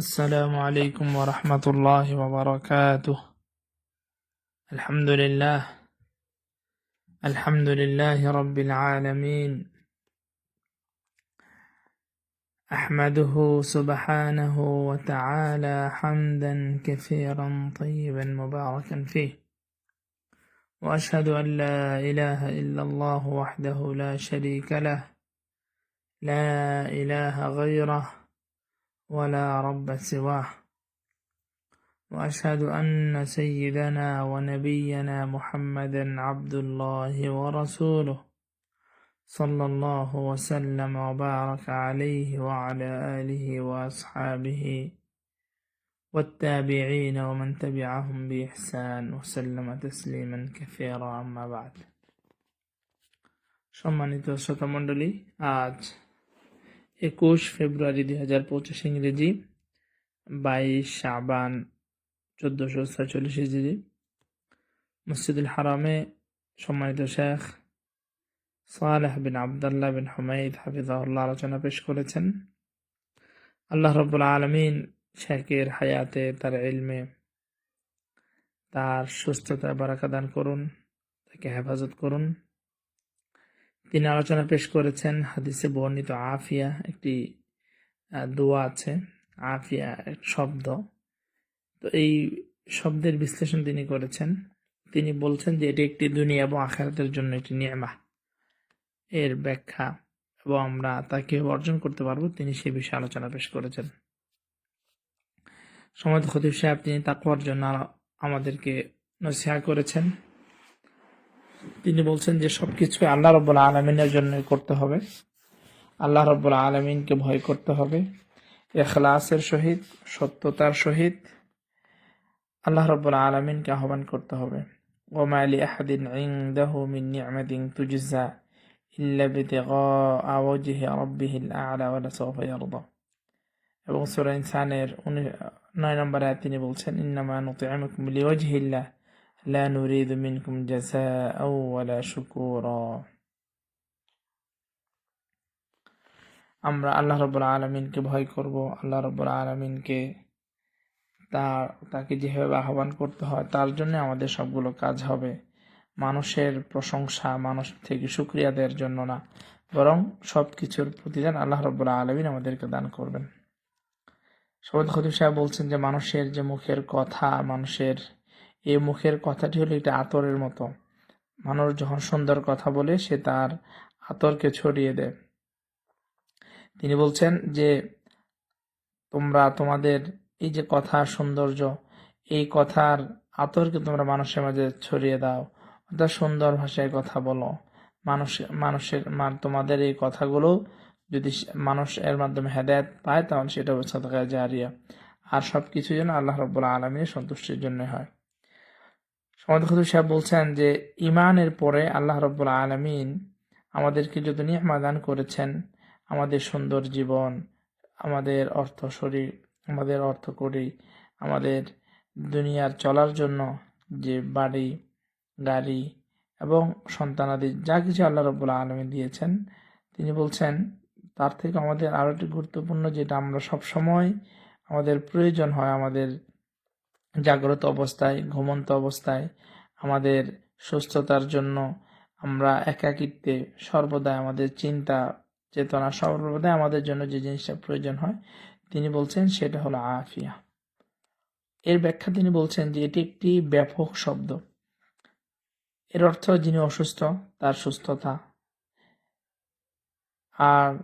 السلام عليكم ورحمة الله وبركاته. الحمد لله. الحمد لله رب العالمين. أحمده سبحانه وتعالى حمدا كثيرا طيبا مباركا فيه. وأشهد أن لا إله إلا الله وحده لا شريك له. لا إله غيره. ولا رب سواه واشهد ان سيدنا ونبينا محمدا عبد الله ورسوله صلى الله وسلم وبارك عليه وعلى اله واصحابه والتابعين ومن تبعهم باحسان وسلم تسليما كثيرا اما بعد সম্মানিত শ্রোতামণ্ডলী আজ একুশ ফেব্রুয়ারি দুই হাজার পঁচিশ ইংরেজি, বাইশ শাবান চোদ্দোশো ছয়চল্লিশ ইংরেজি। মসজিদুল হারামে সম্মানিত শেখ সালেহ বিন আবদাল্লাহ বিন হুমাইদ হাফিজাহুল্লাহ আলোচনা পেশ করেছেন। আল্লাহ রব্বুল আলমিন শেখের হায়াতে তার ইলমে তার সুস্থতা বারাকা দান করুন, তাকে হেফাজত করুন। তিনি আলোচনা পেশ করেছেন, হাদিসে বর্ণিত আফিয়া একটি দোয়া আছে, আফিয়া এক শব্দ। তো এই শব্দের বিশ্লেষণ তিনি করেছেন। তিনি বলছেন যে এটি একটি দুনিয়া এবং আখারাতের জন্য একটি নিয়মা এর ব্যাখ্যা এবং আমরা তাকে অর্জন করতে পারব, তিনি সে বিষয়ে আলোচনা পেশ করেছেন। সময় খতিব সাহেব, তিনি তাকুয়ার জন্য আমাদেরকে নসিহা করেছেন। তিনি বলছেন যে সব কিছু আল্লাহ রব্বুল আলমিনের জন্য করতে হবে। আল্লাহ রব্বুল আলমিনকে ভয় করতে হবে। এখলাসের সহিত, সত্যতার সহিত আল্লাহ রব্বুল আলমিনকে আহ্বান করতে হবে। ওমা আলী আহাদিন ইনদাহু মিন এবং সূরা ইনসানের 9 নম্বর তিনি বলছেন, ইন্নামা নুতি'মুকুম لا نريد منكم جزاء ولا شكورا আমরা আল্লাহ রব্বুল আলমিনকে ভয় করব আল্লাহ রব্বুল আলমিনকে তার তাকে যেভাবে আহ্বান করতে হয় তার জন্য আমাদের সবগুলো কাজ হবে মানুষের প্রশংসা মানুষ থেকে সুক্রিয়া দেওয়ার জন্য না বরং সব কিছুর প্রতিদান আল্লাহ রব্বুল আলমিন আমাদেরকে দান করবেন সবদ খতিব সাহেব বলছেন যে মানুষের যে মুখের কথা মানুষের এই মুখের কথাটি হলো একটা আতরের মতো। মানুষ যখন সুন্দর কথা বলে, সে তার আতরকে ছড়িয়ে দেয়। তিনি বলছেন যে, তোমরা তোমাদের এই যে কথার সৌন্দর্য, এই কথার আতরকে তোমরা মানুষের মাঝে ছড়িয়ে দাও। অর্থাৎ সুন্দর ভাষায় কথা বলো। মানুষ, মানুষের তোমাদের এই কথাগুলো যদি মানুষ এর মাধ্যমে হেদায়ত পায়, তাহলে সেটা হচ্ছে জারিয়া। আর সব কিছু যেন আল্লাহ রব্বুল আলমীর সন্তুষ্টির জন্য হয়। সমাদ সাহেব বলছেন যে ইমানের পরে আল্লাহ রব্বুল আলমিন আমাদেরকে যত নিয়মা দান করেছেন, আমাদের সুন্দর জীবন, আমাদের অর্থ শরীর, আমাদের অর্থ করি, আমাদের দুনিয়ার চলার জন্য যে বাড়ি, গাড়ি এবং সন্তানাদি যা কিছু আল্লাহ রব্বুল আলমী দিয়েছেন, তিনি বলছেন, তার থেকে আমাদের আরও একটি গুরুত্বপূর্ণ যেটা আমরা সব সময় আমাদের প্রয়োজন হয় আমাদের জাগ্রত অবস্থায়, ঘুমন্ত অবস্থায় আমাদের সুস্থতার জন্য আমরা একাকিত্বে সর্বদাই আমাদের চিন্তা, চেতনা সর্বদাই আমাদের জন্য যে জিনিসটা প্রয়োজন হয়, তিনি বলছেন সেটা হলো আফিয়া। এর ব্যাখ্যা তিনি বলছেন যে এটি একটি ব্যাপক শব্দ। এর অর্থ যিনি অসুস্থ, তার সুস্থতা। আর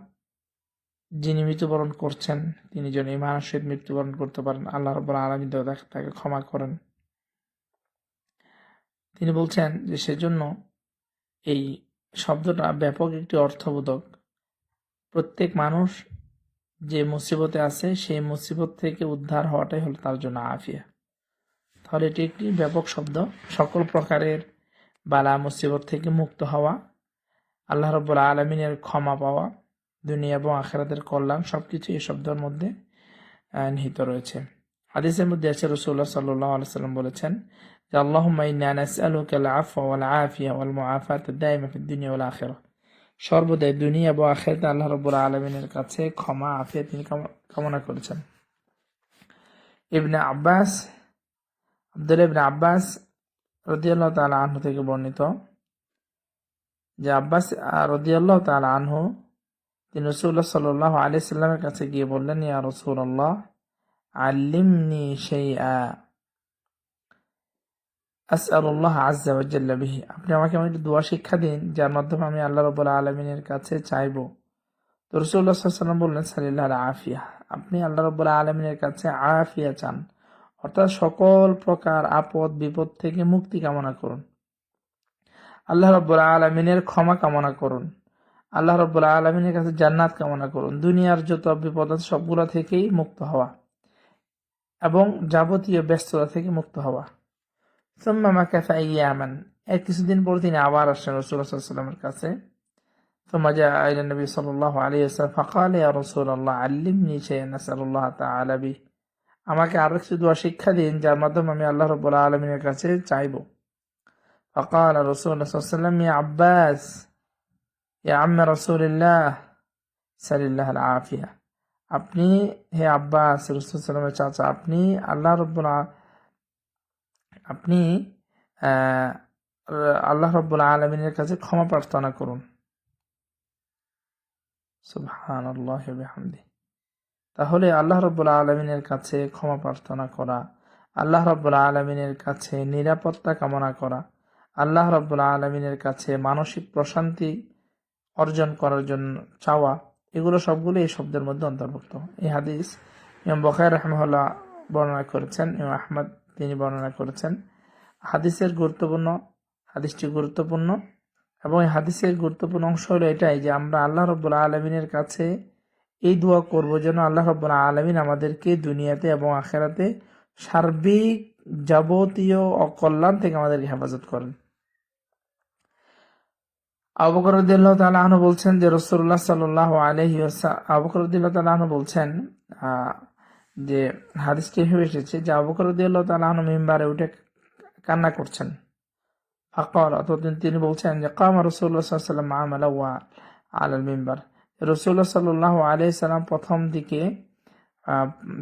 যিনি মৃত্যুবরণ করছেন, তিনি যেন এই মানুষের মৃত্যুবরণ করতে পারেন, আল্লাহ রব্বুল আলমী তাকে ক্ষমা করেন। তিনি বলছেন যে সেজন্য এই শব্দটা ব্যাপক একটি অর্থবোধক। প্রত্যেক মানুষ যে মুসিবতে আছে, সেই মুসিবত থেকে উদ্ধার হওয়াটাই হলো তার জন্য আফিয়া। তাহলে এটি একটি ব্যাপক শব্দ। সকল প্রকারের বালা, মুসিবত থেকে মুক্ত হওয়া, আল্লাহ রব্বুল আলমিনের ক্ষমা পাওয়া দুনিয়া এবং আখেরাতের কল্যাণ সব কিছু এই শব্দের মধ্যে নিহিত রয়েছে। হাদিসের মধ্যে আছে রসুল্লাহ সাল্লাহ আলসালাম বলেছেন যে আল্লাহ সর্বদাই দুনিয়া এবং আখেরাতে আল্লাহ রব্বুল আলমিনের কাছে ক্ষমা, আফিয়া তিনি কামনা করেছেন। ইবনে আব্বাস আব্দুল ইবনে আব্বাস রদিয়াল্লাহ তাআলা আনহু থেকে বর্ণিত যে, আব্বাস রদিয়াল্লাহ তাআলা আনহু তিনি রসুল্লাহ সাল্লাহ আলি কাছে গিয়ে বললেন, ইয়া রসুল্লাহ আল্লিমনি শাইআ, আসআলুল্লাহ আজ্জা ওয়া বিহি। আপনি আমাকে আমার একটু দোয়া শিক্ষা দিন, যার মাধ্যমে আমি আল্লাহ রাব্বুল আলামিনের কাছে চাইব। তো আলাইহি ওয়াসাল্লাম বললেন সাল্লাল্লাহু আফিয়া। আপনি আল্লাহ রাব্বুল আলামিনের কাছে আফিয়া চান। অর্থাৎ সকল প্রকার আপদ, বিপদ থেকে মুক্তি কামনা করুন। আল্লাহ রাব্বুল আলামিনের ক্ষমা কামনা করুন। আল্লাহ রব্বুল্লাহ আলমিনের কাছে জান্নাত কামনা করুন। দুনিয়ার যত বিপদ আছে সবগুলো থেকেই মুক্ত হওয়া এবং যাবতীয় ব্যস্ততা থেকে মুক্ত হওয়া। সোম্মা মাকাফা ইয়ামান এর কিছুদিন পর তিনি আবার আসলেন রসুল্লাহামের কাছে। সোমাজা আইল নবী সাল আলী আসলাম ফকাল, ইয়া রসুল্লাহ আল্লিম নিশাল্লাহ তালাবি আমাকে আরও কিছু দোয়া শিক্ষা দিন, যার মাধ্যমে আমি আল্লাহ রব্বুল্লাহ আলমিনের কাছে চাইব। ফকাল রসুল্লাহ সাল্লাম আব্বাস এ আম্মা রসুলিল্লাহ, সালিল্লাহ আফিয়া আপনি, হে আব্বাস রসুলামের চাচা, আপনি আল্লাহ রব্বুল আপনি আল্লাহ রব্বুল আলমিনের কাছে ক্ষমা প্রার্থনা করুন। সুবহান আল্লাহামদি তাহলে আল্লাহ রব্বুল আলমিনের কাছে ক্ষমা প্রার্থনা করা, আল্লাহ রব্বুল আলমিনের কাছে নিরাপত্তা কামনা করা, আল্লাহ রব্বুল আলমিনের কাছে মানসিক প্রশান্তি অর্জন করার জন্য চাওয়া, এগুলো সবগুলো এই শব্দের মধ্যে অন্তর্ভুক্ত। এই হাদিস ইমাম বখায় রহমহল্লা বর্ণনা করেছেন, ইমাম আহমদ তিনি বর্ণনা করেছেন। হাদিসের গুরুত্বপূর্ণ, হাদিসটি গুরুত্বপূর্ণ এবং এই হাদিসের গুরুত্বপূর্ণ অংশ হলো এটাই যে আমরা আল্লাহ রব্বুল আলমিনের কাছে এই দোয়া করব যেন আল্লাহ রব্বুল আলমিন আমাদেরকে দুনিয়াতে এবং আখেরাতে সার্বিক যাবতীয় অকল্যাণ থেকে আমাদেরকে হেফাজত করেন। আবকরুদ্দিল্লাহ তালাহন বলছেন যে রসুল্লাহ সাল্লাহ আলহি আবকরুদ্দিল্লাহ তালাহন বলছেন যে হাদিসটি এভাবে এসেছে যে আবকরুদ্দিল্লাহ তালাহন মেম্বারে উঠে কান্না করছেন। ফাকর অতদিন তিনি বলছেন যে কামা রসুল্লাহ সাল্লাম আমালা ওয়া আলাল মেম্বার। রসুল্লাহ সাল্লাহ আলি সাল্লাম প্রথম দিকে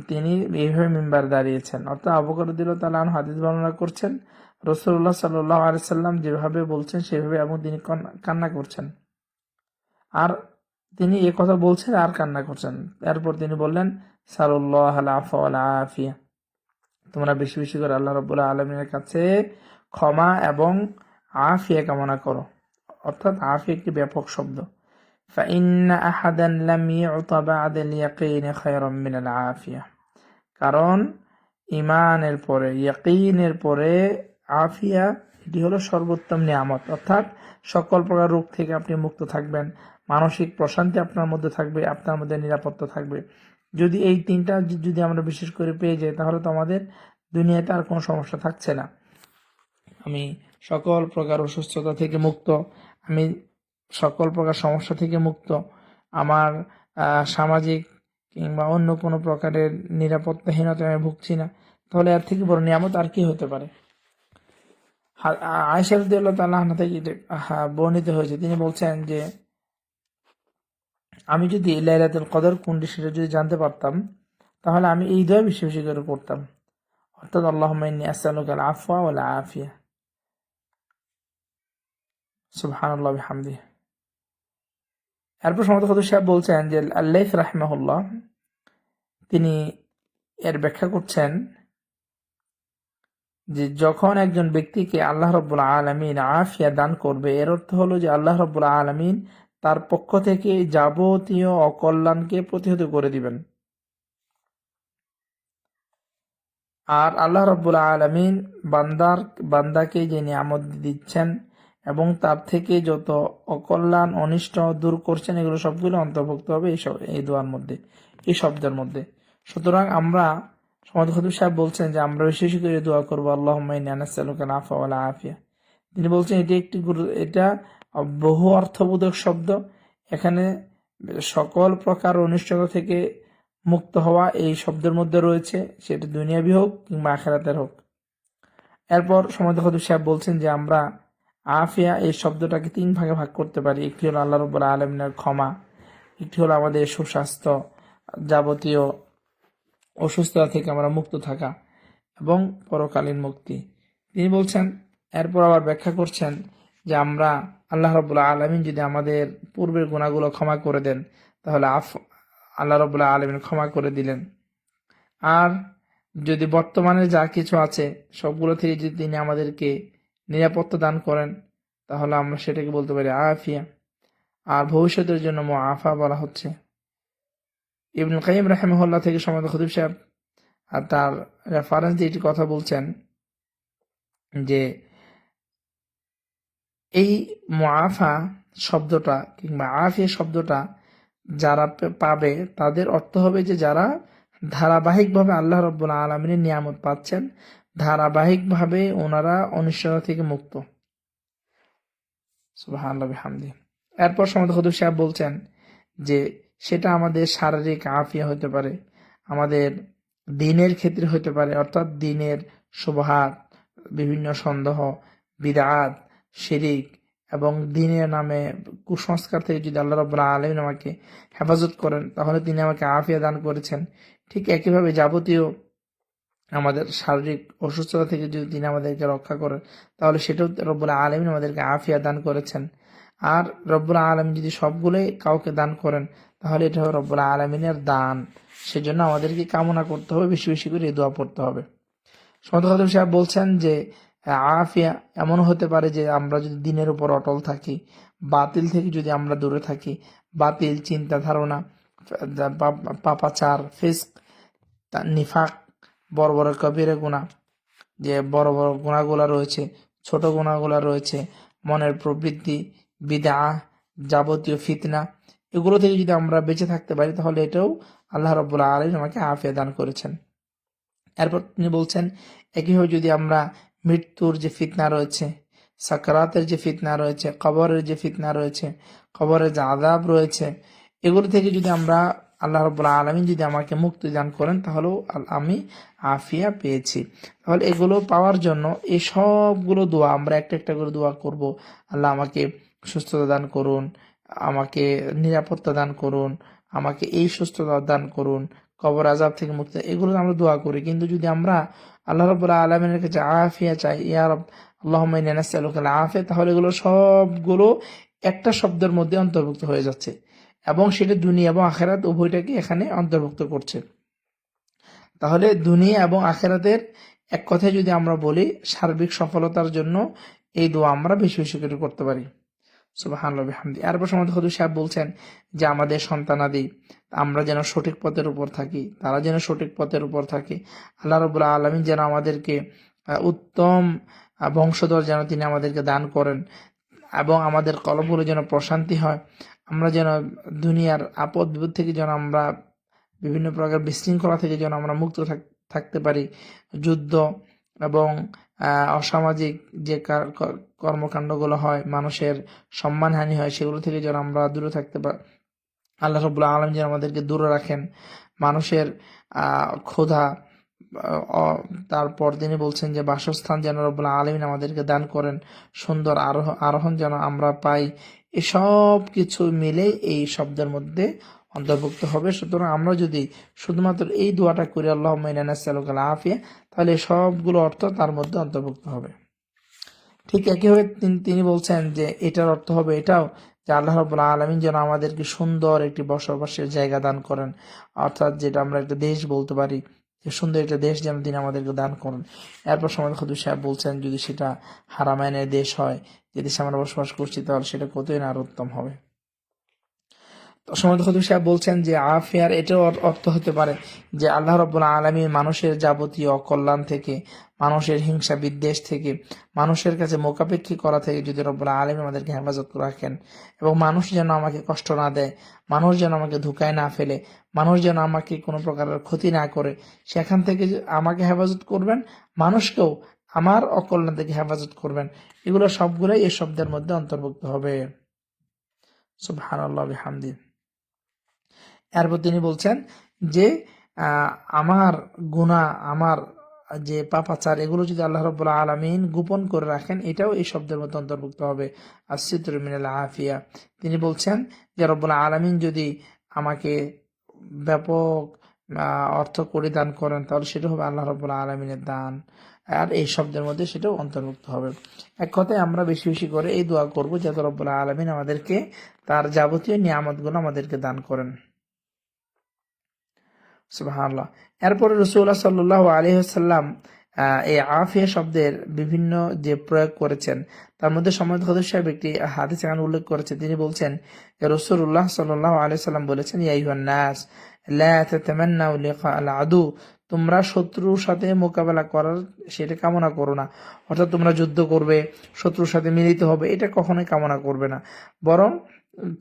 তিনি এইভাবে মেম্বার দাঁড়িয়েছেন। অর্থাৎ আবকরুদ্দিল্লাহ তালাহন হাদিস বর্ণনা করছেন রসুল্লাহ সাল্লাহ আলিয়াল্লাম যেভাবে বলছেন, সেভাবে এবং তিনি কান্না করছেন। আর তিনি এ কথা বলছেন, আর কান্না করছেন। এরপর তিনি বললেন সাল্লাহ আফিয়া তোমরা বেশি বেশি করে আল্লাহ রবুল্লাহ আলমিনের কাছে ক্ষমা এবং আফিয়া কামনা করো। অর্থাৎ আফি একটি ব্যাপক শব্দ। কারণ ইমানের পরে, ইয়াকিনের পরে আফিয়া, এটি হলো সর্বোত্তম নিয়ামত। অর্থাৎ সকল প্রকার রোগ থেকে আপনি মুক্ত থাকবেন। মানসিক প্রশান্তি আপনার মধ্যে থাকবে, আপনার মধ্যে নিরাপত্তা থাকবে। যদি এই তিনটা যদি আমরা বিশেষ করে পেয়ে যাই, তাহলে তো আমাদের দুনিয়াতে আর কোনো সমস্যা থাকছে না। আমি সকল প্রকার অসুস্থতা থেকে মুক্ত, আমি সকল প্রকার সমস্যা থেকে মুক্ত। আমার সামাজিক কিংবা অন্য কোনো প্রকারের নিরাপত্তাহীনতায় আমি ভুগছি না। তাহলে এর থেকে বড় নিয়ামত আর কি হতে পারে? আয়সা রদিয়াল্লাহ হ্যাঁ, বর্ণিত হয়েছে। তিনি বলছেন যে আমি যদি লাইলাতুল কদর কোনটি সেটা যদি জানতে পারতাম তাহলে আমি এই দোয়া বেশি বেশি করে করতাম। অর্থাৎ আল্লাহুম্মা ইন্নী আসআলুকা আল আফওয়া ওয়াল আফিয়া। সুবহানাল্লাহ বিহামদিহি এরপর সমত খদর সাহেব বলছেন যে আল্লাহ রাহমাহুল্লাহ তিনি এর ব্যাখ্যা করছেন যে যখন একজন ব্যক্তিকে আল্লাহ রব্বুল আলমিন আফিয়া দান করবে, এর অর্থ হলো যে আল্লাহ রব্বুল আলমিন তার পক্ষ থেকে যাবতীয় অকল্যাণকে প্রতিহত করে দিবেন। আর আল্লাহ রব্বুল আলমিন বান্দার, বান্দাকে যে নিয়ামত দিচ্ছেন এবং তার থেকে যত অকল্যাণ, অনিষ্ট দূর করছেন, এগুলো সবগুলো অন্তর্ভুক্ত হবে এই এই দোয়ার মধ্যে, এই শব্দের মধ্যে। সুতরাং আমরা সমাজ খতিব সাহেব বলছেন যে, আমরা বেশি বেশি করে দোয়া করব আল্লাহ আফা ওয়ালা আফিয়া তিনি বলছেন, এটি একটি গুরু, এটা বহু অর্থবোধক শব্দ। এখানে সকল প্রকার অনিষ্টতা থেকে মুক্ত হওয়া এই শব্দের মধ্যে রয়েছে। সেটা দুনিয়াবি হোক কিংবা আখেরাতের হোক। এরপর সমাজ খতিব সাহেব বলছেন যে, আমরা আফিয়া এই শব্দটাকে তিন ভাগে ভাগ করতে পারি। একটি হলো আল্লাহ রব্বুল আলমিনের ক্ষমা, একটি হলো আমাদের সুস্বাস্থ্য যাবতীয় অসুস্থতা থেকে আমরা মুক্ত থাকা এবং পরকালীন মুক্তি। তিনি বলছেন, এরপর আবার ব্যাখ্যা করছেন যে আমরা আল্লাহ রবুল্লাহ আলমিন যদি আমাদের পূর্বের গুণাগুলো ক্ষমা করে দেন, তাহলে আফ, আল্লাহ রবুল্লাহ আলমিন ক্ষমা করে দিলেন। আর যদি বর্তমানে যা কিছু আছে, সবগুলো থেকে যদি তিনি আমাদেরকে নিরাপত্তা দান করেন, তাহলে আমরা সেটাকে বলতে পারি আফিয়া। আর ভবিষ্যতের জন্য মো আফা বলা হচ্ছে। ইবনুল কাইম রাহেমহল্লা থেকে সমাদ খতিব সাহেব, আর তার রেফারেন্স দিয়ে কথা বলছেন যে এই মুআফা শব্দটা কিংবা আফিয়া শব্দটা যারা পাবে, তাদের অর্থ হবে যে যারা ধারাবাহিকভাবে আল্লাহ রব্বুল আলমিনের নিয়ামত পাচ্ছেন, ধারাবাহিকভাবে ওনারা অনিশ্চয়তা থেকে মুক্ত। সুবহানাল্লাহ, বিহামদি। এরপর সমাদ খদুর সাহেব বলছেন যে সেটা আমাদের শারীরিক আফিয়া হতে পারে, আমাদের দিনের ক্ষেত্রে হতে পারে, অর্থাৎ দিনের শুভহাত বিভিন্ন সন্দেহ, বিদাত, শিরিক এবং দিনের নামে কুসংস্কার থেকে যদি আল্লাহ রব্বুল্লাহ আলমিন আমাকে হেফাজত করেন, তাহলে তিনি আমাকে আফিয়া দান করেছেন। ঠিক একইভাবে যাবতীয় আমাদের শারীরিক অসুস্থতা থেকে যদি তিনি আমাদেরকে রক্ষা করেন, তাহলে সেটাও রব্বুল্লাহ আলমিন আমাদেরকে আফিয়া দান করেছেন। আর রব্বুল্লাহ আলম যদি সবগুলোই কাউকে দান করেন তাহলে এটা হবে রব্বুল্লাহ আলমিনের দান। সেজন্য আমাদেরকে কামনা করতে হবে, বেশি বেশি করে দোয়া পড়তে হবে। সমত খাদম সাহেব বলছেন যে, আফিয়া এমন হতে পারে যে আমরা যদি দিনের উপর অটল থাকি, বাতিল থেকে যদি আমরা দূরে থাকি, বাতিল, চিন্তা ধারণা, পাপাচার, ফিস্ক নিফাক, বড় বড় কবিরে গুণা যে বড় বড় গুণাগুলা রয়েছে, ছোট গুণাগুলা রয়েছে, মনের প্রবৃত্তি বিদা যাবতীয় ফিতনা এগুলো থেকে যদি আমরা বেঁচে থাকতে পারি, তাহলে এটাও আল্লাহ রব্বুল্লাহ আলম আমাকে আফিয়া দান করেছেন। এরপর তিনি বলছেন, একইভাবে যদি আমরা মৃত্যুর যে ফিতনা রয়েছে, সাকরাতের যে ফিতনা রয়েছে, কবরের যে ফিতনা রয়েছে, কবরের যে আদাব রয়েছে, এগুলো থেকে যদি আমরা আল্লাহ রব্বুল্লাহ আলমিন যদি আমাকে মুক্তি দান করেন, তাহলেও আমি আফিয়া পেয়েছি। তাহলে এগুলো পাওয়ার জন্য এই সবগুলো দোয়া, আমরা একটা একটা করে দোয়া করব। আল্লাহ আমাকে সুস্থতা দান করুন আমাকে নিরাপত্তা দান করুন, আমাকে এই সুস্থতা দান করুন, কবর আজাব থেকে মুক্তি। এগুলো আমরা দোয়া করি। কিন্তু যদি আমরা আল্লাহ রবুল্লাহ আলমিনের কাছে আফিয়া চাই, ইয়া রব আল্লাহ আফিয়া তাহলে এগুলো সবগুলো একটা শব্দের মধ্যে অন্তর্ভুক্ত হয়ে যাচ্ছে। এবং সেটা দুনিয়া এবং আখেরাত উভয়টাকে এখানে অন্তর্ভুক্ত করছে। তাহলে দুনিয়া এবং আখেরাতের এক কথায় যদি আমরা বলি, সার্বিক সফলতার জন্য এই দোয়া আমরা বেশি বেশি করে করতে পারি। সুবাহান্লাহ হামদি আরবার সময় হদু সাহেব বলছেন যে আমাদের সন্তানাদি আমরা যেন সঠিক পথের উপর থাকি, তারা যেন সঠিক পথের উপর থাকে। আল্লাহ রবুল্লাহ আলমিন যেন আমাদেরকে উত্তম বংশধর যেন তিনি আমাদেরকে দান করেন এবং আমাদের কলমগুলো যেন প্রশান্তি হয়। আমরা যেন দুনিয়ার আপদ বিপদ থেকে যেন আমরা বিভিন্ন প্রকার বিশৃঙ্খলা থেকে যেন আমরা মুক্ত থাক- থাকতে পারি। যুদ্ধ এবং অসামাজিক যে কর্মকাণ্ডগুলো হয়, মানুষের সম্মানহানি হয়, সেগুলো থেকে যেন আমরা দূরে থাকতে পারি আল্লাহ রবুল্লাহ আলম যেন আমাদেরকে দূরে রাখেন। মানুষের ক্ষুধা তারপর তিনি বলছেন যে, বাসস্থান যেন রব্বুল্লাহ আলমিন আমাদেরকে দান করেন। সুন্দর আরোহ, আরোহণ যেন আমরা পাই। এসব কিছু মিলে এই শব্দের মধ্যে অন্তর্ভুক্ত হবে। সুতরাং আমরা যদি শুধুমাত্র এই দোয়াটা করি আল্লাহ মাইনাল আফিয়া তাহলে সবগুলো অর্থ তার মধ্যে অন্তর্ভুক্ত হবে। ঠিক একইভাবে তিনি- বলছেন যে এটার অর্থ হবে এটাও, যে আল্লাহ রবুল্লাহ আলমিন যেন আমাদেরকে সুন্দর একটি বসবাসের জায়গা দান করেন। অর্থাৎ যেটা আমরা একটা দেশ বলতে পারি, যে সুন্দর একটা দেশ যেন তিনি আমাদেরকে দান করেন। এরপর সময় খদু সাহেব বলছেন, যদি সেটা হারামায়নের দেশ হয়, যে দেশে আমরা বসবাস করছি, তাহলে সেটা কতই না আর উত্তম হবে। সাহেব বলছেন যে, আফিয়ার এটাও অর্থ হতে পারে যে, আল্লাহ রব্বুল্লাহ আলমী মানুষের যাবতীয় অকল্যাণ থেকে, মানুষের হিংসা বিদ্বেষ থেকে, মানুষের কাছে মোকাপেক্ষী করা থেকে যদি রব্বুল্লাহ আলমী আমাদেরকে হেফাজত রাখেন এবং মানুষ যেন আমাকে কষ্ট না দেয়, মানুষ যেন আমাকে ধুকায় না ফেলে, মানুষ যেন আমাকে কোনো প্রকারের ক্ষতি না করে, সেখান থেকে আমাকে হেফাজত করবেন, মানুষকেও আমার অকল্যাণ থেকে হেফাজত করবেন। এগুলো সবগুলোই এই শব্দের মধ্যে অন্তর্ভুক্ত হবে। সুবহানাল্লাহ, বিহামদি। এরপর তিনি বলছেন যে আমার গুণা আমার যে পাপাচার, এগুলো যদি আল্লাহ রব্বুল্লাহ আলমিন গোপন করে রাখেন, এটাও এই শব্দের মধ্যে অন্তর্ভুক্ত হবে। আসিত্র মিনাল আফিয়া। তিনি বলছেন যে রব্বুল্লাহ আলমিন যদি আমাকে ব্যাপক অর্থ করে দান করেন, তাহলে সেটা হবে আল্লাহ রব্বুল্লাহ আলমিনের দান। আর এই শব্দের মধ্যে সেটাও অন্তর্ভুক্ত হবে। এক কথায় আমরা বেশি বেশি করে এই দোয়া করব যাতে রব্বুল্লাহ আলমিন আমাদেরকে তার যাবতীয় নিয়ামতগুলো আমাদেরকে দান করেন। সুবহানাল্লাহ। এরপরে রসুল্লাহ সাল্লাহ আলহিহাল্লাম এই আফিয়া শব্দের বিভিন্ন যে প্রয়োগ করেছেন, তার মধ্যে সময় সাহেব একটি হাদিস এখানে উল্লেখ করেছে তিনি বলছেন রসুল্লাহ সাল্লাহ আলি সাল্লাম বলেছেন নাস আদু, তোমরা শত্রুর সাথে মোকাবেলা করার সেটা কামনা করো না। অর্থাৎ তোমরা যুদ্ধ করবে, শত্রুর সাথে মিলিত হবে, এটা কখনোই কামনা করবে না। বরং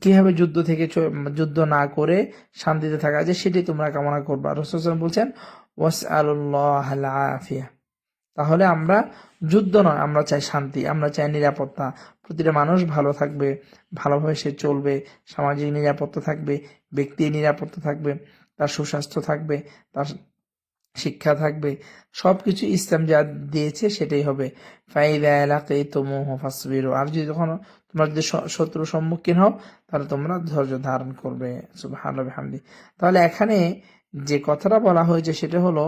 কীভাবে যুদ্ধ থেকে যুদ্ধ না করে শান্তিতে থাকা যায় সেটি তোমরা কামনা করবা। রসুল বলছেন ওয়াস আল্লাহ আফিয়া তাহলে আমরা যুদ্ধ নয়, আমরা চাই শান্তি, আমরা চাই নিরাপত্তা। প্রতিটা মানুষ ভালো থাকবে, ভালোভাবে সে চলবে, সামাজিক নিরাপত্তা থাকবে ব্যক্তির নিরাপত্তা থাকবে, তার সুস্বাস্থ্য থাকবে, তার শিক্ষা থাকবে। সব কিছু ইসলাম যা দিয়েছে সেটাই হবে। ফাইদা এলাকায় তোমোহ ফাসবিরু। আর যদি তখন তোমরা যদি শত্রুর সম্মুখীন হও, তাহলে তোমরা ধৈর্য ধারণ করবে। হামদি তাহলে এখানে যে কথাটা বলা হয়েছে সেটা হলো,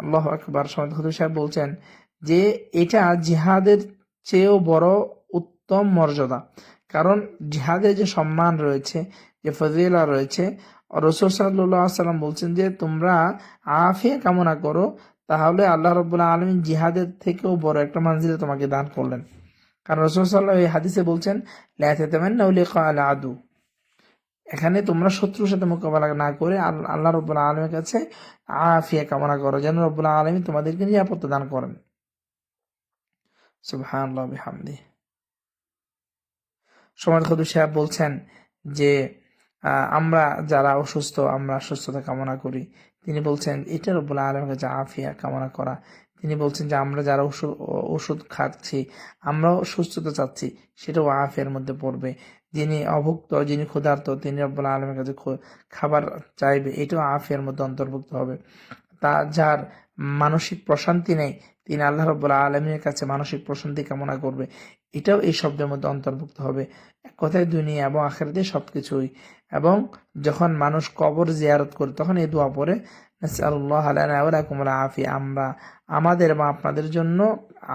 আল্লাহ আকবার সমাদ খতুব সাহেব বলছেন যে এটা জিহাদের চেয়েও বড় উত্তম মর্যাদা। কারণ জিহাদের যে সম্মান রয়েছে, যে ফজিলা রয়েছে রসুল সাল্লাহ সাল্লাম বলছেন যে, তোমরা আফিয়া কামনা করো, তাহলে আল্লাহ রব্বুল্লাহ আলমিন জিহাদের থেকেও বড় একটা মানজিলে তোমাকে দান করলেন। কারণ রসুল সাল্লাহ এই হাদিসে বলছেন আদু। এখানে তোমরা শত্রুর সাথে মোকাবেলা না করে আল্লাহ রব্বুল্লাহ আলমের কাছে আফিয়া কামনা করো, যেন রব্বুল্লাহ আলমী তোমাদেরকে নিরাপত্তা দান করেন। বিহামদি। সমাজ খদু সাহেব বলছেন যে আমরা যারা অসুস্থ, আমরা সুস্থতা কামনা করি। তিনি বলছেন, এটা রব্বুল্লাহ আলমের কাছে আফিয়া কামনা করা। তিনি বলছেন যে, আমরা যারা ওষুধ খাচ্ছি, আমরাও সুস্থতা চাচ্ছি, সেটাও আফিয়ার মধ্যে পড়বে। যিনি অভুক্ত, যিনি ক্ষুধার্ত, তিনি রব্বুল্লাহ আলমের কাছে খাবার চাইবে, এটাও আফিয়ার মধ্যে অন্তর্ভুক্ত হবে। তা যার মানসিক প্রশান্তি নেই, তিনি আল্লাহ রব্বুল্লাহ আলমীর কাছে মানসিক প্রশান্তি কামনা করবে, এটাও এই শব্দের মধ্যে অন্তর্ভুক্ত হবে। কথায় দুনিয়া এবং আখেরাতে সবকিছুই। এবং যখন মানুষ কবর জিয়ারত করে, তখন এই দোয়া পরে নাসআলুল্লাহ লানা ওয়া লাকুম আল আফিয়া। আমরা আমাদের এবং আপনাদের জন্য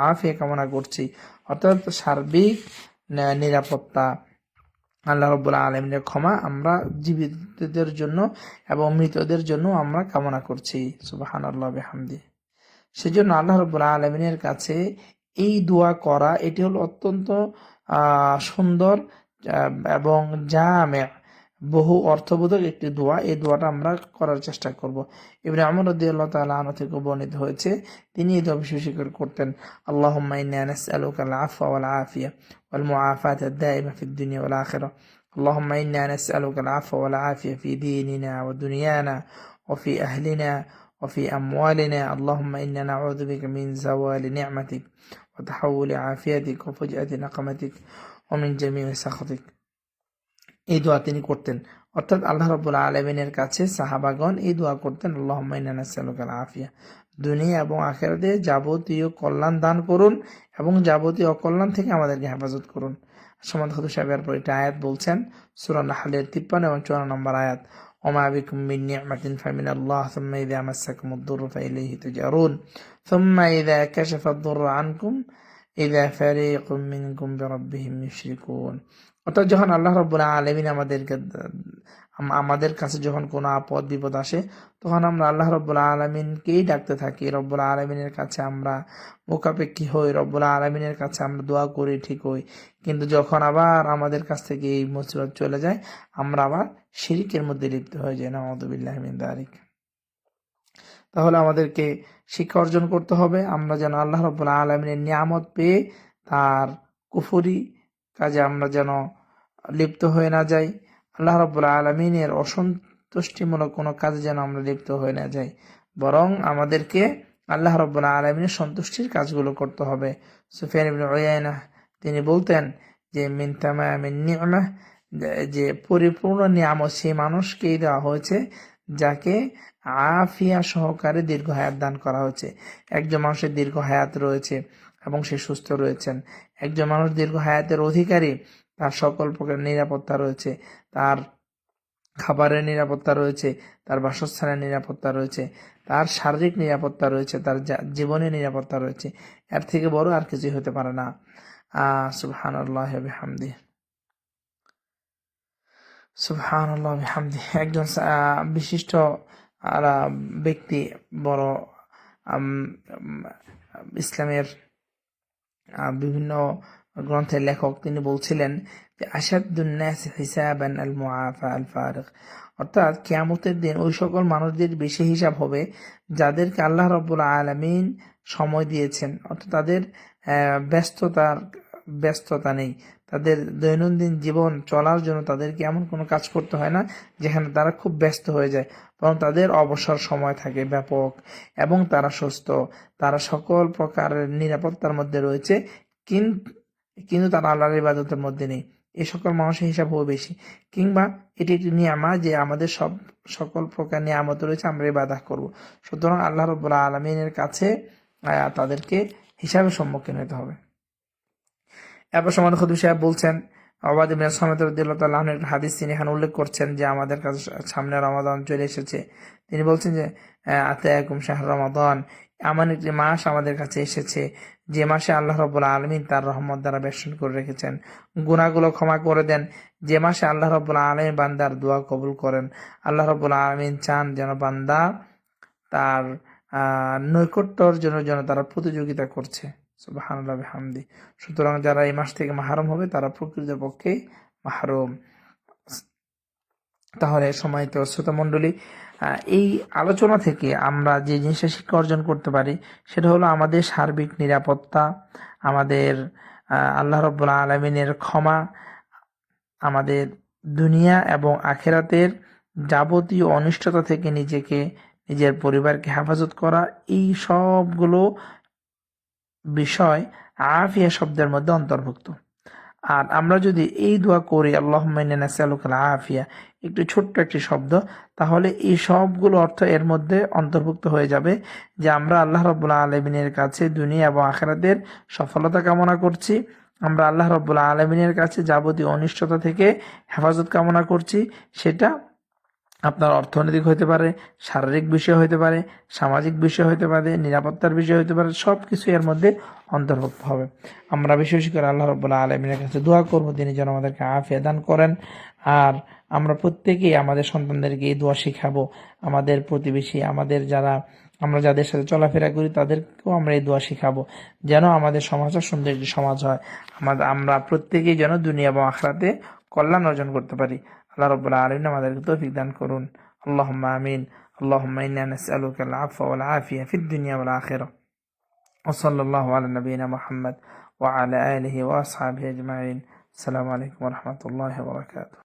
আফিয়া কামনা করছি। অর্থাৎ সার্বিক নিরাপত্তা, আল্লাহ রব্বুল আলমিনের ক্ষমা আমরা জীবিতদের জন্য এবং মৃতদের জন্য আমরা কামনা করছি। সুবাহান আল্লাহ হামদি সেজন্য আল্লাহ রব্বুল আলমিনের কাছে এই দোয়া করা, এটি হলো অত্যন্ত সুন্দর এবং জামে বহু অর্থবোধক একটি দোয়া এই দোয়াটা আমরা করার চেষ্টা করব ইবনে আমর রদি আল্লাহ তাআলা আনহু থেকে বর্ণিত হয়েছে তিনি এই দোয়া বিশেষ করে করতেন আল্লাহুম্মা ইন্না নাসআলুকা আল আফওয়া ওয়াল আফিয়া ওয়াল মুআফাত الدائمة في الدنيا والآخرة اللهم إنا نسألك العفو والعافية في ديننا ودنيانا وفي أهلنا وفي أموالنا اللهم إنا نعوذ بك من زوال نعمتك وتحول عافيتك وفجأة نقمتك ومن جميع سخطك এই দোয়া তিনি করতেন অর্থাৎ আল্লাহ রব্বুল আলমিনের কাছে সাহাবাগণ এই দোয়া করতেন আল্লাহ নাসালুকাল আফিয়া দুনিয়া এবং আখেরাতে যাবতীয় কল্যাণ দান করুন এবং যাবতীয় অকল্যাণ থেকে আমাদেরকে হেফাজত করুন সমাদ হতু সাহেবের পর একটা আয়াত বলছেন সুরান হালের তিপ্পান্ন এবং চুয়ান্ন নম্বর আয়াত ওমা বিকুম মিন নি'মাতিন ফামিন আল্লাহ সুম্মা ইযা মাসাকুম ad-durru fa ilayhi তুজারুন সুম্মা ইযা কাশাফা ad-durru ইউশরিকুন অর্থাৎ যখন আল্লাহ রব্বুল্লাহ আলমিন আমাদেরকে, আমাদের কাছে যখন কোনো আপদ, বিপদ আসে, তখন আমরা আল্লাহ রব্বুল্লাহ আলমিনকেই ডাকতে থাকি। রব্বুল্লাহ আলমিনের কাছে আমরা মুখাপেক্ষী হই রব্বুল্লাহ আলমিনের কাছে আমরা দোয়া করি, ঠিক হই। কিন্তু যখন আবার আমাদের কাছ থেকে এই মুসিবত চলে যায়, আমরা আবার শিরিকের মধ্যে লিপ্ত হয়ে যাই নামদুবিল্লাহ মিন দারিক। তাহলে আমাদেরকে শিক্ষা অর্জন করতে হবে। আমরা যেন আল্লাহ রব্বুল্লাহ আলমিনের নিয়ামত পেয়ে তার কুফুরি কাজে আমরা যেন লিপ্ত হয়ে না যাই। আল্লাহ রব্বুল আলমিনের অসন্তুষ্টিমূলক কোনো কাজে যেন আমরা লিপ্ত হয়ে না যাই। বরং আমাদেরকে আল্লাহ রব্বুল আলমিনের সন্তুষ্টির কাজগুলো করতে হবে। সুফিয়ান ইবনে তিনি বলতেন যে, মিন তামামিন নি'মাহ যে পরিপূর্ণ নিয়ামত সেই মানুষকেই দেওয়া হয়েছে। যাকে আফিয়া সহকারে দীর্ঘ হায়াত দান করা হয়েছে। একজন মানুষের দীর্ঘ হায়াত রয়েছে এবং সে সুস্থ রয়েছেন। একজন মানুষ দীর্ঘ হায়াতের অধিকারী, তার সকল প্রকার নিরাপত্তা রয়েছে। তার খাবারের নিরাপত্তা রয়েছে, তার বাসস্থানের নিরাপত্তা রয়েছে, তার শারীরিক নিরাপত্তা রয়েছে, তার জীবনের নিরাপত্তা রয়েছে। এর থেকে বড় আর কিছুই হতে পারে না। সুবহানাল্লাহ বিহামদি সুবহানাল্লাহ, বিহামদি। একজন বিশিষ্ট ব্যক্তি, বড় ইসলামের বিভিন্ন গ্রন্থের লেখক, তিনি বলছিলেন যে আসাদুন্নাস হিসাবান আল মুআফা আল ফারিক অর্থাৎ কিয়ামতের দিন ওই সকল মানুষদের বেশি হিসাব হবে যাদেরকে আল্লাহ রব্বুল আলামিন সময় দিয়েছেন। অর্থাৎ তাদের ব্যস্ততার ব্যস্ততা নেই। তাদের দৈনন্দিন জীবন চলার জন্য তাদেরকে এমন কোনো কাজ করতে হয় না, যেখানে তারা খুব ব্যস্ত হয়ে যায়। বরং তাদের অবসর সময় থাকে ব্যাপক এবং তারা সুস্থ। তারা সকল প্রকারের নিরাপত্তার মধ্যে রয়েছে কিন্তু তারা আল্লাহর ইবাদতের মধ্যে নেই। এ সকল মানুষের হিসাব হবে বেশি। কিংবা এটি একটি নিয়ামা যে আমাদের সব, সকল প্রকার নিয়ামত রয়েছে, আমরা ইবাদত করব। সুতরাং আল্লাহ রব্বুল্লাহ আলমিনের কাছে তাদেরকে হিসাবে সম্মুখীন হতে হবে। এরপর সমান খুদু সাহেব বলছেন আবাদ ইবনে সামাদ রাদিয়াল্লাহু তাআলা একটা হাদিস তিনি এখানে উল্লেখ করছেন যে আমাদের কাছে সামনে রমাদান চলে এসেছে। তিনি বলছেন যে আতায়াকুম শাহর রমাদান, এমন একটি মাস আমাদের কাছে এসেছে, যে মাসে আল্লাহ রব্বুল আলমিন তার রহমত দ্বারা বেষ্টন করে রেখেছেন। গুনাহগুলো ক্ষমা করে দেন, যে মাসে আল্লাহ রব্বুল আলমিন বান্দার দোয়া কবুল করেন, আল্লাহ রব্বুল আলমিন চান যেন বান্দা তার নৈকট্যর জন্য যেন তারা প্রতিযোগিতা করছে। সুতরাং যারা এই মাস থেকে মাহারম হবে, তারা প্রকৃতপক্ষে মাহারম। তাহলে সময় তো শ্রোতা মণ্ডলী এই আলোচনা থেকে আমরা যে জিনিসটা শিক্ষা অর্জন করতে পারি, সেটা হলো আমাদের সার্বিক নিরাপত্তা, আমাদের আল্লাহ রব্বুল্লাহ আলমিনের ক্ষমা, আমাদের দুনিয়া এবং আখেরাতের যাবতীয় অনিষ্টতা থেকে নিজেকে, নিজের পরিবারকে হেফাজত করা, এই সবগুলো বিষয় আফিয়া শব্দের মধ্যে অন্তর্ভুক্ত। আর আমরা যদি এই দোয়া করি আল্লাহ আফিয়া একটু ছোট্ট একটি শব্দ, তাহলে এই সবগুলো অর্থ এর মধ্যে অন্তর্ভুক্ত হয়ে যাবে যে আমরা আল্লাহ রব্বুল্লাহ আলমিনের কাছে দুনিয়া এবং আখেরাতের সফলতা কামনা করছি, আমরা আল্লাহ রব্বুল্লাহ আলমিনের কাছে যাবতীয় অনিষ্টতা থেকে হেফাজত কামনা করছি, সেটা আপনার অর্থনৈতিক হতে পারে, শারীরিক বিষয় হতে পারে, সামাজিক বিষয় হতে পারে, নিরাপত্তার বিষয় হতে পারে সব কিছু এর মধ্যে অন্তর্ভুক্ত হবে। আমরা বেশি বেশি করে আল্লাহ রব্বুল্লাহ আলমিনের কাছে দোয়া করব, তিনি যেন আমাদেরকে আফিয়া দান করেন। আর আমরা প্রত্যেকেই আমাদের সন্তানদেরকে এই দোয়া শিখাবো। আমাদের প্রতিবেশী, আমাদের যারা, আমরা যাদের সাথে চলাফেরা করি, তাদেরকেও আমরা এই দোয়া শিখাবো। যেন আমাদের সমাজটা সুন্দর একটি সমাজ হয়। আমাদের আমরা প্রত্যেকেই যেন দুনিয়া এবং আখড়াতে কল্যাণ অর্জন করতে পারি। আল্লাহ রব্বুল্লাহ আলমিন আমাদেরকে তৌফিক দান করুন আল্লাহুম্মা আমিন اللهم إنا نسألك العفو والعافية في الدنيا والآخرة وصلى الله على نبينا محمد وعلى آله وأصحابه أجمعين السلام عليكم ورحمة الله وبركاته